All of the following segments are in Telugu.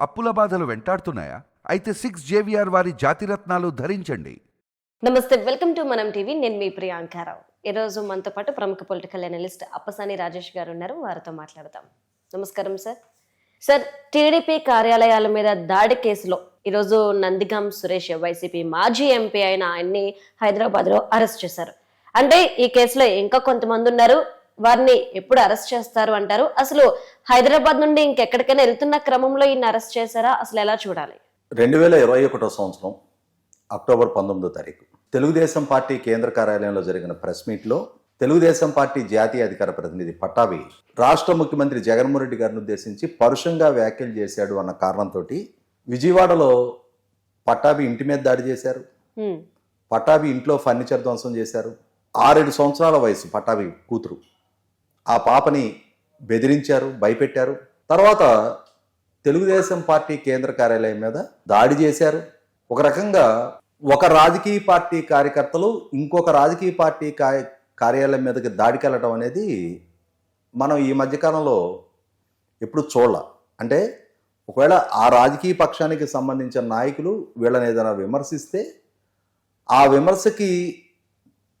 అప్పుల బాధలు వెంటాడుతున్నాయా? అయితే సిక్స్ జేవిఆర్ వారి జాతిరత్నాలు ధరించండి. నమస్తే వెల్కమ్ టు మనం టీవీ. నేను మీ ప్రియాంకారావు ఈరోజు మనతో పాటు ప్రముఖ పొలిటికల్ అనలిస్ట్ అప్పసాని రాజేష్ గారు ఉన్నారు. వారితో మాట్లాడదాం. నమస్కారం సార్. సార్ టీడీపీ కార్యాలయాల మీద దాడి కేసులో ఈరోజు నందిగాం సురేష్ వైసీపీ మాజీ ఎంపీ అయిన ఆయన్ని హైదరాబాద్లో అరెస్ట్ చేశారు. అంటే ఈ కేసులో ఇంకా కొంతమంది ఉన్నారు. వారిని ఎప్పుడు అరెస్ట్ చేస్తారు అంటారు? అసలు హైదరాబాద్ నుండి ఇంకెక్కడికైనా వెళ్తున్న క్రమంలో ఈయన అరెస్ట్ చేశారా? అసలు ఎలా చూడాలి? రెండు వేల ఇరవై ఒకటో సంవత్సరం అక్టోబర్ పంతొమ్మిదో తారీఖు. తెలుగుదేశం పార్టీ కేంద్ర కార్యాలయంలో జరిగిన ప్రెస్ మీట్లో తెలుగుదేశం పార్టీ జాతీయ అధికార ప్రతినిధి పట్టాభి రాష్ట్ర ముఖ్యమంత్రి జగన్మోహన్ రెడ్డి గారిని ఉద్దేశించి పరుషంగా వ్యాఖ్యలు చేశాడు అన్న కారణంతో విజయవాడలో పట్టాభి ఇంటి మీద దాడి చేశారు. పట్టాభి ఇంట్లో ఫర్నిచర్ ధ్వంసం చేశారు. ఆరేడు సంవత్సరాల వయసు పట్టాభి కూతురు. ఆ పాపని బెదిరించారు భయపెట్టారు. తర్వాత తెలుగుదేశం పార్టీ కేంద్ర కార్యాలయం మీద దాడి చేశారు. ఒక రకంగా ఒక రాజకీయ పార్టీ కార్యకర్తలు ఇంకొక రాజకీయ పార్టీ కార్య కార్యాలయం మీదకి దాడికెళ్ళటం అనేది మనం ఈ మధ్యకాలంలో ఎప్పుడు చూడాల. అంటే ఒకవేళ ఆ రాజకీయ పక్షానికి సంబంధించిన నాయకులు వీళ్ళని ఏదైనా విమర్శిస్తే ఆ విమర్శకి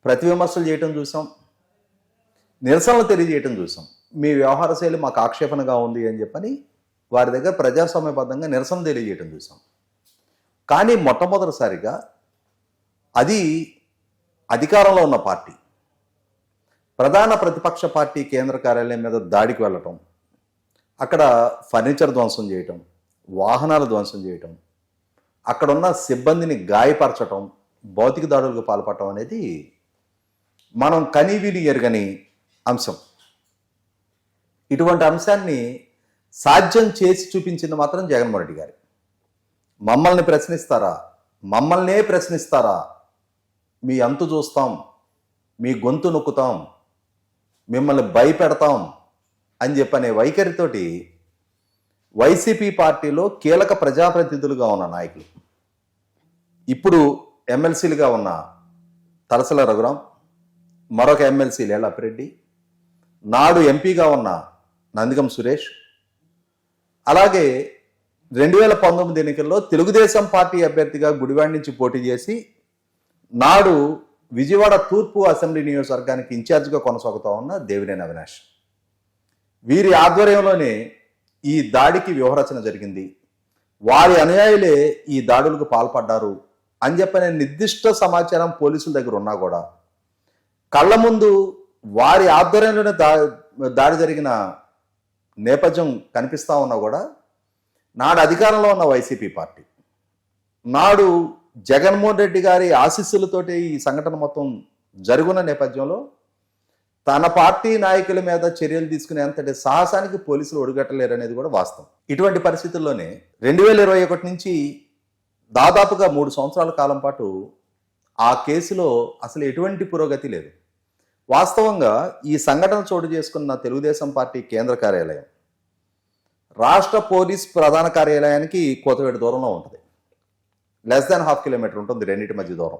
ప్రతి విమర్శలు చేయటం చూసాం. నిరసనలు తెలియజేయటం చూసాం. మీ వ్యవహార శైలి మాకు ఆక్షేపణగా ఉంది అని చెప్పని వారి దగ్గర ప్రజాస్వామ్యబద్ధంగా నిరసన తెలియజేయటం చూసాం. కానీ మొట్టమొదటిసారిగా అది అధికారంలో ఉన్న పార్టీ ప్రధాన ప్రతిపక్ష పార్టీ కేంద్ర కార్యాలయం మీద దాడికి వెళ్ళటం అక్కడ ఫర్నిచర్ ధ్వంసం చేయటం వాహనాలు ధ్వంసం చేయటం అక్కడున్న సిబ్బందిని గాయపరచటం భౌతిక దాడులకు పాల్పడటం అనేది మనం కనీవిని ఎరగని అంశం. ఇటువంటి అంశాన్ని సాధ్యం చేసి చూపించింది మాత్రం జగన్మోహన్ రెడ్డి గారు. మమ్మల్ని ప్రశ్నిస్తారా? మమ్మల్నే ప్రశ్నిస్తారా? మీ అంతు చూస్తాం మీ గొంతు నొక్కుతాం మిమ్మల్ని భయపెడతాం అని చెప్పనే వైఖరితోటి వైసీపీ పార్టీలో కీలక ప్రజాప్రతినిధులుగా ఉన్న నాయకులు ఇప్పుడు ఎమ్మెల్సీలుగా ఉన్న తలసల రఘురాం మరొక ఎమ్మెల్సీ లేలాపిరెడ్డి నాడు ఎంపీగా ఉన్న నందిగం సురేష్. అలాగే రెండు వేల పంతొమ్మిది ఎన్నికల్లో తెలుగుదేశం పార్టీ అభ్యర్థిగా గుడివాడ నుంచి పోటీ చేసి నాడు విజయవాడ తూర్పు అసెంబ్లీ నియోజకవర్గానికి ఇన్ఛార్జిగా కొనసాగుతా ఉన్న దేవినేని అవినాష్. వీరి ఆధ్వర్యంలోనే ఈ దాడికి వ్యూహరచన జరిగింది. వారి అనుయాయులే ఈ దాడులకు పాల్పడ్డారు అని చెప్పిన నిర్దిష్ట సమాచారం పోలీసుల దగ్గర ఉన్నా కూడా. కళ్ళ ముందు వారి ఆధ్వర్యంలోనే దా దాడి జరిగిన నేపథ్యం కనిపిస్తా ఉన్నా కూడా నాడు అధికారంలో ఉన్న వైసీపీ పార్టీ. నాడు జగన్మోహన్ రెడ్డి గారి ఆశీస్సులతోటి ఈ సంఘటన మొత్తం జరుగున్న నేపథ్యంలో తన పార్టీ నాయకుల మీద చర్యలు తీసుకునేంతటి సాహసానికి పోలీసులు ఒడిగట్టలేరు అనేది కూడా వాస్తవం. ఇటువంటి పరిస్థితుల్లోనే రెండు వేల ఇరవై ఒకటి నుంచి దాదాపుగా మూడు సంవత్సరాల కాలం పాటు ఆ కేసులో అసలు ఎటువంటి పురోగతి లేదు. వాస్తవంగా ఈ సంఘటన చోటు చేసుకున్న తెలుగుదేశం పార్టీ కేంద్ర కార్యాలయం. రాష్ట్ర పోలీస్ ప్రధాన కార్యాలయానికి కోతవేడు దూరంలో ఉంటుంది. లెస్ దాన్ హాఫ్ కిలోమీటర్ ఉంటుంది రెండింటి మధ్య దూరం.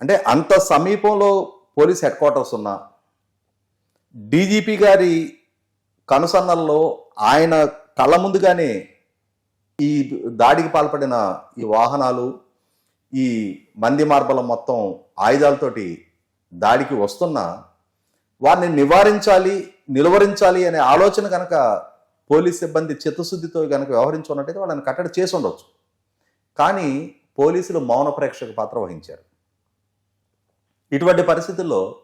అంటే అంత సమీపంలో పోలీస్ హెడ్ క్వార్టర్స్ ఉన్న డీజీపీ గారి కనుసన్నల్లో ఆయన కళ్ళ ముందుగానే ఈ దాడికి పాల్పడిన ఈ వాహనాలు ఈ మంది మార్బలం మొత్తం ఆయుధాలతోటి దాడికి వస్తున్నా వారిని నివారించాలి నిలువరించాలి అనే ఆలోచన కనుక పోలీస్ సిబ్బంది చిత్తశుద్ధితో కనుక వ్యవహరించున్నట్టయితే వాళ్ళని కట్టడి చేసి ఉండొచ్చు. కానీ పోలీసులు మౌన ప్రేక్షక పాత్ర వహించారు. ఇటువంటి పరిస్థితుల్లో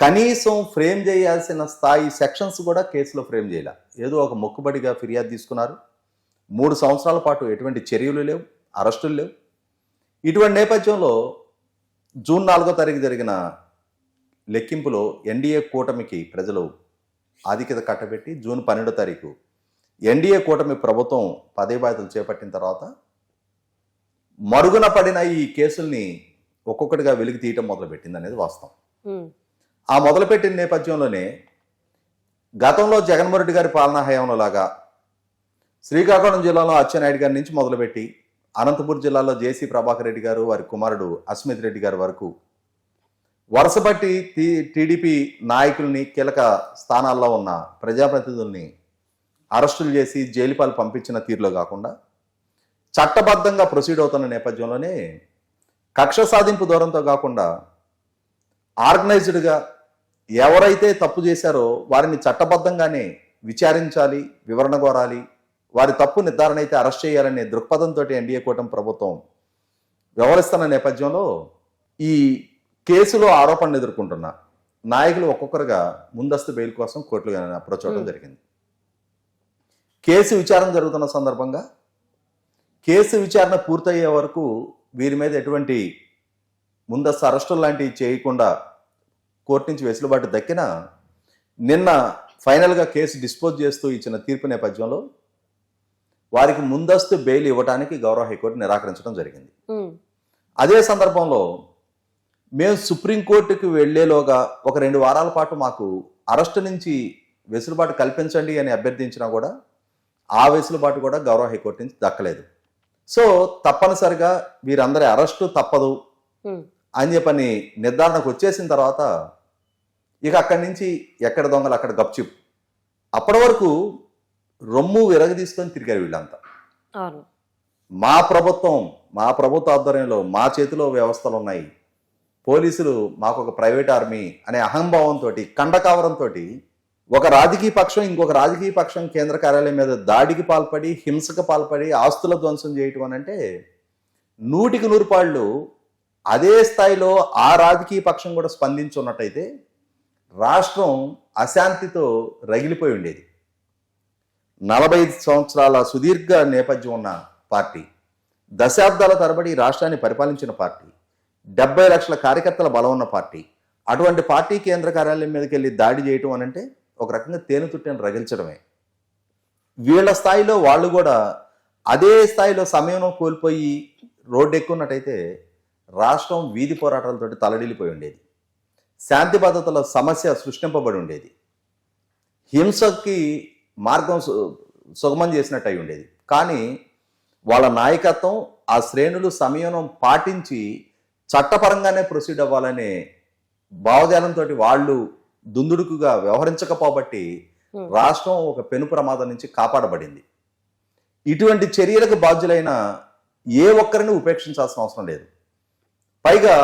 కనీసం ఫ్రేమ్ చేయాల్సిన స్థాయి సెక్షన్స్ కూడా కేసులో ఫ్రేమ్ చేయలే. ఏదో ఒక మొక్కుబడిగా ఫిర్యాదు తీసుకున్నారు. మూడు సంవత్సరాల పాటు ఎటువంటి చర్యలు లేవు అరెస్టులు లేవు. ఇటువంటి నేపథ్యంలో జూన్ నాలుగో తారీఖు జరిగిన లెక్కింపులో ఎన్డీఏ కూటమికి ప్రజలు ఆధిక్యత కట్టబెట్టి జూన్ పన్నెండో తారీఖు ఎన్డీఏ కూటమి ప్రభుత్వం పదే బాధ్యతలు చేపట్టిన తర్వాత మరుగున పడిన ఈ కేసుల్ని ఒక్కొక్కటిగా వెలికి తీయటం మొదలుపెట్టింది అనేది వాస్తవం. ఆ మొదలుపెట్టిన నేపథ్యంలోనే గతంలో జగన్మోహన్ రెడ్డి గారి పాలనా హయాంలో లాగా శ్రీకాకుళం జిల్లాలో అచ్చెన్నాయుడు గారి నుంచి మొదలుపెట్టి అనంతపురం జిల్లాలో జేసీ ప్రభాకర్ రెడ్డి గారు వారి కుమారుడు అస్మిత్ రెడ్డి గారి వరకు వరుసబట్టి టీడీపీ నాయకుల్ని కీలక స్థానాల్లో ఉన్న ప్రజాప్రతినిధుల్ని అరెస్టులు చేసి జైలుపాలు పంపించిన తీరులో కాకుండా చట్టబద్ధంగా ప్రొసీడ్ అవుతున్న నేపథ్యంలోనే కక్ష సాధింపు దూరంతో కాకుండా ఆర్గనైజ్డ్గా ఎవరైతే తప్పు చేశారో వారిని చట్టబద్ధంగానే విచారించాలి వివరణ కోరాలి వారి తప్పు నిర్ధారణ అయితే అరెస్ట్ చేయాలనే దృక్పథంతో ఎన్డీఏ కూటమి ప్రభుత్వం వ్యవహరిస్తున్న నేపథ్యంలో ఈ కేసులో ఆరోపణలు ఎదుర్కొంటున్న నాయకులు ఒక్కొక్కరుగా ముందస్తు బెయిల్ కోసం కోర్టులు అప్రోచ్ అవ్వడం జరిగింది. కేసు విచారణ జరుగుతున్న సందర్భంగా కేసు విచారణ పూర్తయ్యే వరకు వీరి మీద ఎటువంటి ముందస్తు అరెస్టులు లాంటివి చేయకుండా కోర్టు నుంచి వెసులుబాటు దక్కిన నిన్న ఫైనల్గా కేసు డిస్పోజ్ చేస్తూ ఇచ్చిన తీర్పు నేపథ్యంలో వారికి ముందస్తు బెయిల్ ఇవ్వడానికి గౌరవ హైకోర్టు నిరాకరించడం జరిగింది. అదే సందర్భంలో మేము సుప్రీంకోర్టుకి వెళ్ళేలోగా ఒక రెండు వారాల పాటు మాకు అరెస్టు నుంచి వెసులుబాటు కల్పించండి అని అభ్యర్థించినా కూడా ఆ వెసులుబాటు కూడా గౌరవ హైకోర్టు నుంచి దక్కలేదు. సో తప్పనిసరిగా వీరందరి అరెస్టు తప్పదు అని చెప్పని నిర్ధారణకు వచ్చేసిన తర్వాత ఇక అక్కడి నుంచి ఎక్కడ దొంగలు అక్కడ గప్చిప్. అప్పటి వరకు రొమ్ము విరగదీసుకొని తిరిగారు వీళ్ళంతా. మా ప్రభుత్వం మా ప్రభుత్వ ఆధ్వర్యంలో మా చేతిలో వ్యవస్థలు ఉన్నాయి పోలీసులు మాకు ఒక ప్రైవేట్ ఆర్మీ అనే అహంభావంతో కండకావరంతో ఒక రాజకీయ పక్షం ఇంకొక రాజకీయ పక్షం కేంద్ర కార్యాలయం మీద దాడికి పాల్పడి హింసకు పాల్పడి ఆస్తుల ధ్వంసం చేయటం అని అంటే నూటికి నూరు పాళ్ళు అదే స్థాయిలో ఆ రాజకీయ పక్షం కూడా స్పందించున్నట్టయితే రాష్ట్రం అశాంతితో రగిలిపోయి ఉండేది. నలభై ఐదు సంవత్సరాల సుదీర్ఘ నేపథ్యం ఉన్న పార్టీ దశాబ్దాల తరబడి రాష్ట్రాన్ని పరిపాలించిన పార్టీ డెబ్బై లక్షల కార్యకర్తల బలం ఉన్న పార్టీ అటువంటి పార్టీ కేంద్ర కార్యాలయం మీదకి వెళ్ళి దాడి చేయటం అని అంటే ఒక రకంగా తేనెతుట్టని రగిల్చడమే. వీళ్ళ స్థాయిలో వాళ్ళు కూడా అదే స్థాయిలో సమయం కోల్పోయి రోడ్డు ఎక్కున్నట్టయితే రాష్ట్రం వీధి పోరాటాలతోటి తలడిల్లిపోయి ఉండేది. శాంతి భద్రతల సమస్య సృష్టింపబడి ఉండేది. హింసకి మార్గం సుగమం చేసినట్టు అయి ఉండేది. కానీ వాళ్ళ నాయకత్వం ఆ శ్రేణులు సంయమనం పాటించి చట్టపరంగానే ప్రొసీడ్ అవ్వాలనే భావజాలంతో వాళ్ళు దుందుడుకుగా వ్యవహరించకపోబట్టి. రాష్ట్రం ఒక పెను ప్రమాదం నుంచి కాపాడబడింది. ఇటువంటి చర్యలకు బాధ్యులైన ఏ ఒక్కరిని ఉపేక్షించాల్సిన అవసరం లేదు. పైగా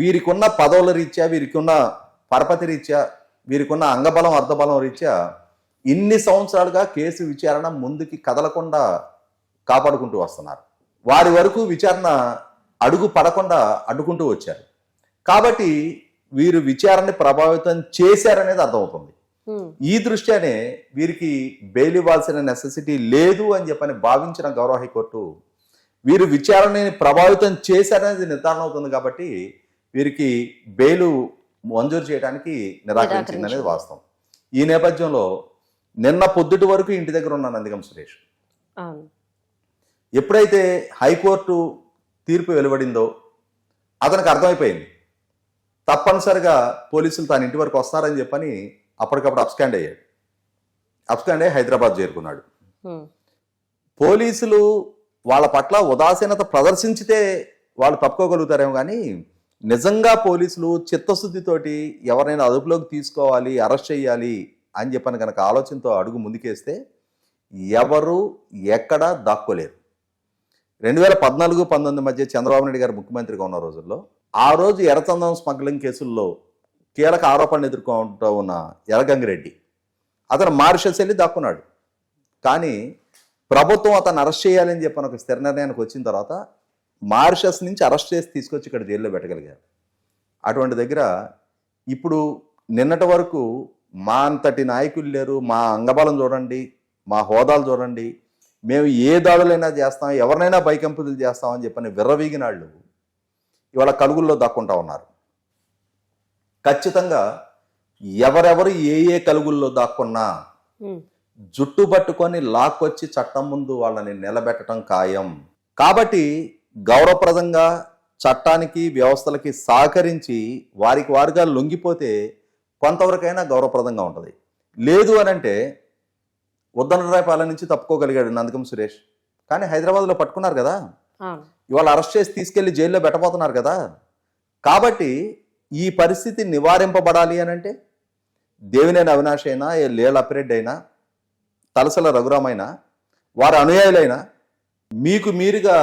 వీరికున్న పదవుల రీత్యా వీరికున్న పరపతి రీత్యా వీరికున్న అంగబలం అర్ధబలం రీత్యా ఇన్ని సంవత్సరాలుగా కేసు విచారణ ముందుకి కదలకుండా కాపాడుకుంటూ వస్తున్నారు. వారి వరకు విచారణ అడుగు పడకుండా అడ్డుకుంటూ వచ్చారు. కాబట్టి వీరు విచారణని ప్రభావితం చేశారనేది అర్థమవుతుంది. ఈ దృష్ట్యానే వీరికి బెయిల్ ఇవ్వాల్సిన నెసెసిటీ లేదు అని చెప్పని భావించిన గౌరవ హైకోర్టు వీరు విచారణని ప్రభావితం చేశారనేది నిర్ధారణ అవుతుంది కాబట్టి వీరికి బెయిల్ మంజూరు చేయడానికి నిరాకరించింది. అనేది వాస్తవం. ఈ నేపథ్యంలో నిన్న పొద్దుటి వరకు ఇంటి దగ్గర ఉన్న నందిగం సురేష్. ఎప్పుడైతే హైకోర్టు తీర్పు వెలువడిందో అతనికి అర్థమైపోయింది. తప్పనిసరిగా పోలీసులు తన ఇంటి వరకు వస్తారని చెప్పని అప్పటికప్పుడు అప్స్కాండ్ అయ్యాడు. అప్స్కాండ్ అయ్యి హైదరాబాద్ చేరుకున్నాడు. పోలీసులు వాళ్ళ పట్ల ఉదాసీనత ప్రదర్శించితే వాళ్ళు తప్పుకోగలుగుతారేమో కానీ నిజంగా పోలీసులు చిత్తశుద్ధితోటి ఎవరైనా అదుపులోకి తీసుకోవాలి అరెస్ట్ చేయాలి అని చెప్పని కనుక ఆలోచనతో అడుగు ముందుకేస్తే ఎవరు ఎక్కడ దాక్కోలేరు. రెండు వేల పద్నాలుగు పంతొమ్మిది మధ్య చంద్రబాబు నాయుడు గారు ముఖ్యమంత్రిగా ఉన్న రోజుల్లో ఆ రోజు ఎర్రచందనం స్మగ్లింగ్ కేసుల్లో కీలక ఆరోపణలు ఎదుర్కొంటూ ఉన్న ఎర్రగంగిరెడ్డి అతను మారిషస్ వెళ్ళి దాక్కున్నాడు. కానీ ప్రభుత్వం అతను అరెస్ట్ చేయాలని చెప్పని ఒక స్థిర నిర్ణయానికి వచ్చిన తర్వాత మారిషస్ నుంచి అరెస్ట్ చేసి తీసుకొచ్చి ఇక్కడ జైల్లో పెట్టగలిగారు. అటువంటి దగ్గర ఇప్పుడు నిన్నటి వరకు మా అంతటి నాయకులు లేరు మా అంగబలం చూడండి మా హోదాలు చూడండి మేము ఏ దాడులైనా చేస్తాం ఎవరినైనా బైకంపులు చేస్తామని చెప్పని విర్రవీగినాళ్ళు ఇవాళ కలుగుల్లో దక్కుంటా ఉన్నారు. ఖచ్చితంగా ఎవరెవరు ఏ ఏ కలుగుల్లో దాక్కున్నా జుట్టు పట్టుకొని లాక్కొచ్చి చట్టం ముందు వాళ్ళని నిలబెట్టడం ఖాయం. కాబట్టి గౌరవప్రదంగా చట్టానికి వ్యవస్థలకి సహకరించి వారికి వారుగా లొంగిపోతే కొంతవరకైనా గౌరవప్రదంగా ఉంటుంది. లేదు అని అంటే ఉద్దనరాయపాలెం నుంచి తప్పుకోగలిగాడు నందకం సురేష్. కానీ హైదరాబాద్లో పట్టుకున్నారు కదా. ఇవాళ అరెస్ట్ చేసి తీసుకెళ్ళి జైల్లో పెట్టబోతున్నారు కదా. కాబట్టి ఈ పరిస్థితి నివారింపబడాలి అని అంటే దేవినేని అవినాష్ అయినా ఏ లేల అప్రెడ్ అయినా తలసల రఘురామైనా వారి అనుయాయులైనా మీకు మీరుగా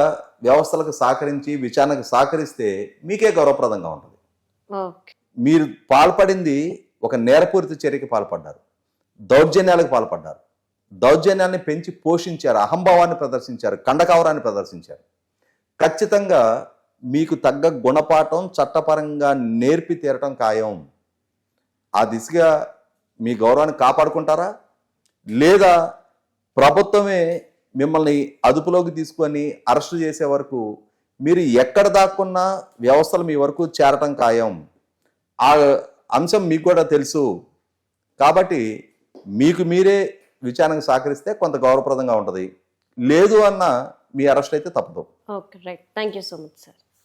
వ్యవస్థలకు సహకరించి విచారణకు సహకరిస్తే మీకే గౌరవప్రదంగా ఉంటుంది. మీరు పాల్పడింది ఒక నేరపూరిత చర్యకి పాల్పడ్డారు. దౌర్జన్యాలకు పాల్పడ్డారు. దౌర్జన్యాన్ని పెంచి పోషించారు. అహంభావాన్ని ప్రదర్శించారు. కండకావరాన్ని ప్రదర్శించారు. ఖచ్చితంగా మీకు తగ్గ గుణపాఠం చట్టపరంగా నేర్పి తీరటం ఖాయం. ఆ దిశగా మీ గౌరవాన్ని కాపాడుకుంటారా? లేదా ప్రభుత్వమే మిమ్మల్ని అదుపులోకి తీసుకొని అరెస్టు చేసే వరకు మీరు ఎక్కడ దాక్కున్నా వ్యవస్థలు మీ వరకు చేరటం ఖాయం. ఆ అంశం మీకు కూడా తెలుసు. కాబట్టి మీకు మీరే విచారణకు సహకరిస్తే కొంత గౌరవప్రదంగా ఉంటుంది. లేదు అన్న మీ అరెస్ట్ అయితే తప్పదు. Okay right. Thank you so much sir.